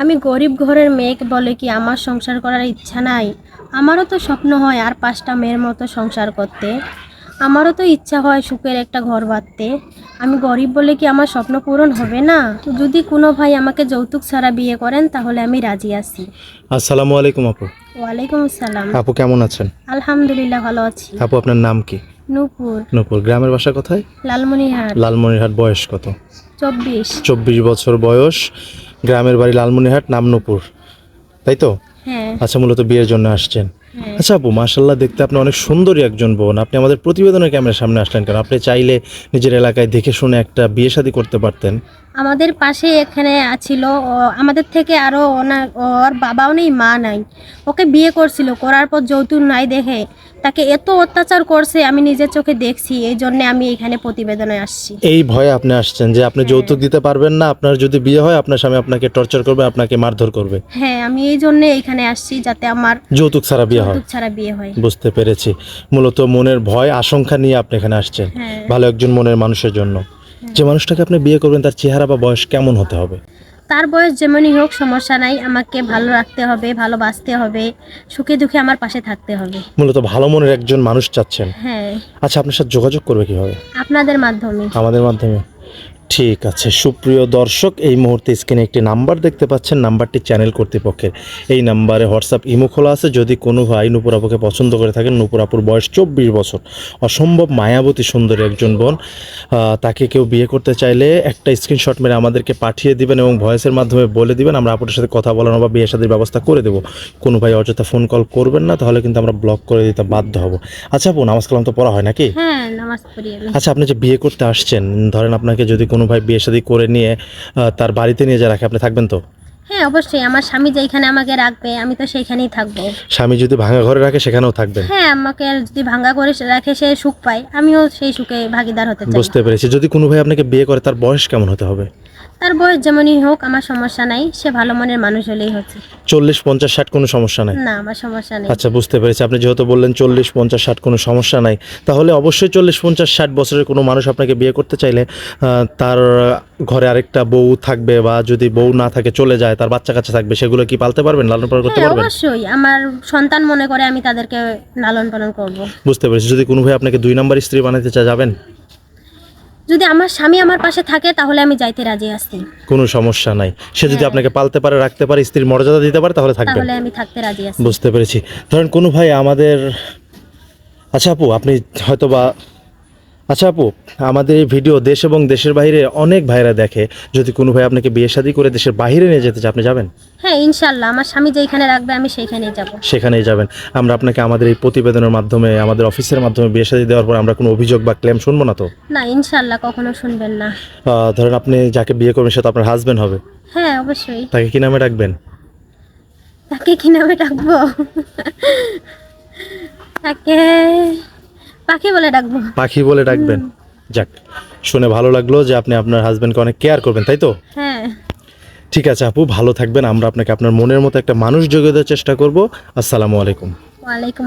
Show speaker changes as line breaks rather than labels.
আমি গরিব ঘরের মেয়েকে বলে কি আমার সংসার করার ইচ্ছা নাই? আমারও তো স্বপ্ন হয় আর পাঁচটা মেয়ের মতো সংসার করতে। আমারও তো ইচ্ছা হয় সুখের একটা ঘর বাঁধতে। আমি গরিব বলে কি আমার স্বপ্ন পূরণ হবে না? যদি কোনো ভাই আমাকে যৌতুক ছাড়া বিয়ে করেন তাহলে আমি রাজি আছি।
আসসালামু আলাইকুম আপু।
ওয়ালাইকুম আসসালাম।
আপু কেমন আছেন?
আলহামদুলিল্লাহ ভালো আছি।
আপু আপনার নাম কি?
নূপুর।
নূপুর গ্রামের বাসা কোথায়?
লালমনিরহাট।
লালমনিরহাট বয়স কত?
চব্বিশ।
চব্বিশ বছর বয়স। গ্রামের বাড়ি লালমনিরহাট নামনপুর। তাই তো?
হ্যাঁ।
আচ্ছা মূলত বিয়ের জন্য আসছেন। আচ্ছা আপু মাশাল্লাহ দেখতে আপনি অনেক সুন্দরী একজন বোন। আপনি আমাদের প্রতিবেদনের ক্যামেরার সামনে আসলেন কেন? আপনি চাইলে নিজের এলাকায় দেখে শুনে একটা বিয়ে শাদী করতে পারতেন।
আমাদের পাশে এখানে ছিল আমাদের থেকে আরও ওনার ওর বাবাও নেই মা নাই। ওকে বিয়ে করছিল করার পর যৌতুক নাই দেখে। তাকে এত অত্যাচার করছে আমি নিজের চোখে দেখছি এই জন্য আমি এখানে প্রতিবেদনে আসছি।
এই ভয়ে আপনি আসছেন যে আপনি যৌতুক দিতে পারবেন না আপনার যদি বিয়ে হয় আপনার স্বামী আপনাকে টর্চার করবে আপনাকে মারধর করবে।
হ্যাঁ আমি এই জন্য এখানে আসছি যাতে আমার
যৌতুক ছাড়া বিয়ে হয়।
ছাড়া বিয়ে হয়।
বুঝতে পেরেছি। মূলত মনের ভয় আশঙ্কা নিয়ে আপনি এখানে আসছেন।
হ্যাঁ।
ভালো একজন মনের মানুষের জন্য। যে মানুষটাকে আপনি বিয়ে করবেন তার চেহারা বা বয়স কেমন হতে হবে?
তার বয়স যেমনই হোক সমস্যা নাই। আমাকে ভালো রাখতে হবে ভালোবাসতে হবে সুখে দুঃখে আমার পাশে থাকতে হবে।
মূলত ভালো মনের একজন মানুষ চাচ্ছেন।
হ্যাঁ।
আচ্ছা আপনার সাথে যোগাযোগ করবে কীভাবে?
আপনাদের মাধ্যমে।
আমাদের মাধ্যমে। ঠিক আছে সুপ্রিয় দর্শক এই মুহূর্তে স্ক্রিনে একটি নাম্বার দেখতে পাচ্ছেন নাম্বারটি চ্যানেল কর্তৃপক্ষের। এই নাম্বারে হোয়াটসঅ্যাপ ইমো খোলা আছে যদি কোনো ভাই নুপুর আপুকে পছন্দ করে থাকেন নুপুর আপুর বয়স চব্বিশ বছর অসম্ভব মায়াবতী সুন্দরী একজন বোন তাকে কেউ বিয়ে করতে চাইলে একটা স্ক্রিনশট মেরে আমাদেরকে পাঠিয়ে দিবেন এবং ভয়েসের মাধ্যমে বলে দিবেন আমরা আপুর সাথে কথা বলানো বা বিয়ে সাথে ব্যবস্থা করে দেবো। কোনো ভাই অযথা ফোন কল করবেন না তাহলে কিন্তু আমরা ব্লক করে দিতে বাধ্য হব। আচ্ছা আপু নামাজ কালাম তো পড়া হয় নাকি?
হ্যাঁ
আচ্ছা আপনি যে বিয়ে করতে আসছেন ধরেন আপনাকে যদি কোনো ভাই বিয়ে শাদি করে নিয়ে তার বাড়িতে নিয়ে যা রাখে আপনি থাকবেন তো?
হ্যাঁ অবশ্যই। আমার স্বামী যেখানে আমাকে রাখবে আমি তো সেইখানেই থাকব।
স্বামী যদি ভাঙা ঘরে রাখে সেখানেও থাকবে?
হ্যাঁ আমাকে যদি ভাঙা ঘরে রাখে সে সুখ পায়। আমিও সেই সুখে ভাগিদার হতে চাই।
বুঝতে পেরেছি। যদি কোনো ভাই আপনাকে বিয়ে করে তার বয়স কেমন হতে হবে?
তার বয়স যেমনই হোক আমার সমস্যা নাই। সে ভালো মনের মানুষ হলেই হচ্ছে।
চল্লিশ পঞ্চাশ ষাট কোনো সমস্যা নাই?
না আমার সমস্যা নেই।
আচ্ছা বুঝতে পেরেছি। আপনি যেহেতু বললেন চল্লিশ পঞ্চাশ ষাট কোনো সমস্যা নাই তাহলে অবশ্যই চল্লিশ পঞ্চাশ ষাট বছরের কোনো মানুষ আপনাকে বিয়ে করতে চাইলে তার ঘরে আরেকটা বউ থাকবে বা যদি বউ না থাকে চলে যায় তার বাচ্চা কাচ্চা থাকবে সেগুলো কি পালতে পারবেন লালন পালন করতে
হ্যাঁ
পারবেন?
অবশ্যই। আমার সন্তান মনে করে আমি তাদেরকে লালন পালন করব।
বুঝতে পেরেছি। যদি কোনো ভাই আপনাকে দুই নাম্বার স্ত্রী বানাতে চা যাবেন?
যদি আমার স্বামী আমার পাশে থাকে তাহলে আমি যাইতে রাজি আছি।
কোনো সমস্যা নাই। সে যদি
হ্যাঁ।
আপনাকে পালতে পারে রাখতে পারে স্ত্রীর মর্যাদা দিতে পারে তাহলে থাকবে
তাহলে আমি থাকতে রাজি আছি।
বুঝতে পেরেছি। ধরেন কোনো ভাই আমাদের আচ্ছা আপু আপনি হয়তো বা আচ্ছা আপু আমাদের এই ভিডিও দেশ এবং দেশের বাইরে অনেক ভাইরা দেখে। যদি কোনো ভাই আপনাকে বিয়ে শাদী করে দেশের বাইরে নিয়ে যেতে চায় আপনি যাবেন?
হ্যাঁ ইনশাল্লাহ। আমার স্বামী যেখানে রাখবে আমি সেইখানেই যাব।
সেখানেই যাবেন। আমরা আপনাকে আমাদের এই প্রতিবেদনের মাধ্যমে আমাদের অফিসের মাধ্যমে বিয়ে শাদী দেওয়ার পর আমরা কোনো অভিযোগ বা ক্লেম শুনব না তো?
না ইনশাল্লাহ কখনো শুনবেন না।
ধরেন আপনি যাকে বিয়ে করবেন সে তো আপনার হাজবেন্ড হবে।
হ্যাঁ অবশ্যই।
তাকে কি নামে রাখবেন
তাকে কি নামে ডাকবো? তাকে পাখি বলে ডাকবো।
পাখি বলে ডাকবেন। যাক শুনে ভালো লাগল যে আপনি আপনার হাজবেন্ডকে অনেক কেয়ার করবেন তাই তো?
হ্যাঁ।
ঠিক আছে আপু ভালো থাকবেন। আমরা আপনাকে আপনার মনের মতো একটা মানুষ যোগে দেওয়ার চেষ্টা করব। আসসালামু আলাইকুম।
ওয়ালাইকুম